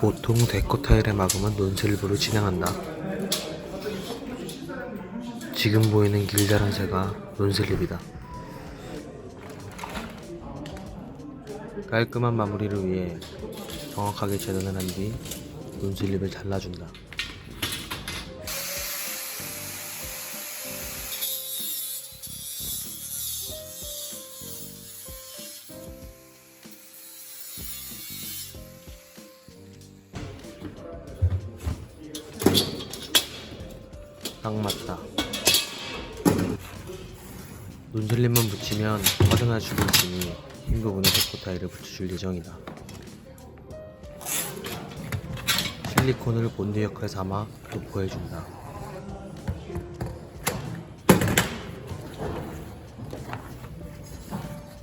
보통 데코 타일의 마감은 논슬립으로 진행한다. 지금 보이는 길다란 새가 논슬립이다. 깔끔한 마무리를 위해 정확하게 재단을 한 뒤 논슬립을 잘라준다. 딱 맞다. 논슬립만 붙이면 화려할 수도 있으니 흰 부분에 데코 타일을 붙여줄 예정이다. 실리콘을 본드 역할 삼아 도포해준다.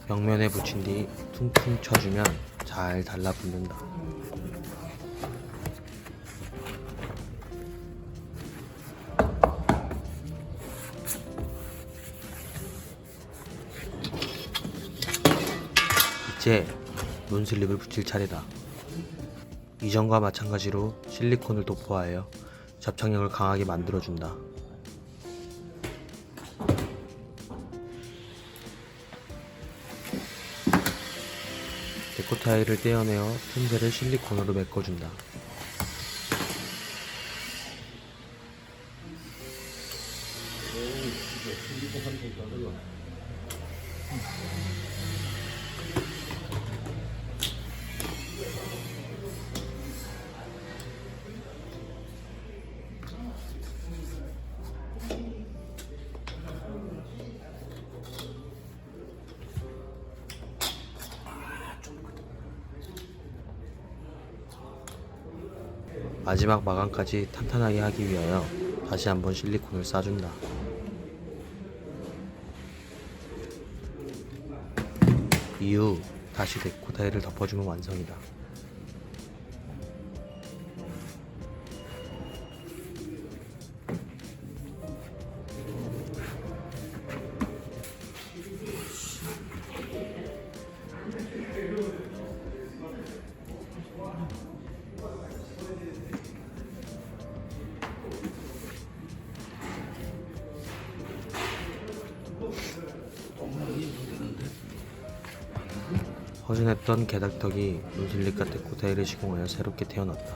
벽면에 붙인 뒤 퉁퉁 쳐주면 잘 달라붙는다. 이제 논슬립을 붙일 차례다. 이전과 마찬가지로 실리콘을 도포하여 접착력을 강하게 만들어준다. 데코 타일을 떼어내어 틈새를 실리콘으로 메꿔준다. 마지막 마감까지 탄탄하게 하기 위하여 다시 한번 실리콘을 싸준다. 이후 다시 데코 타일을 덮어주면 완성이다. 허전했던 게닥턱이 논슬립과 데코 타일을 시공하여 새롭게 태어났다.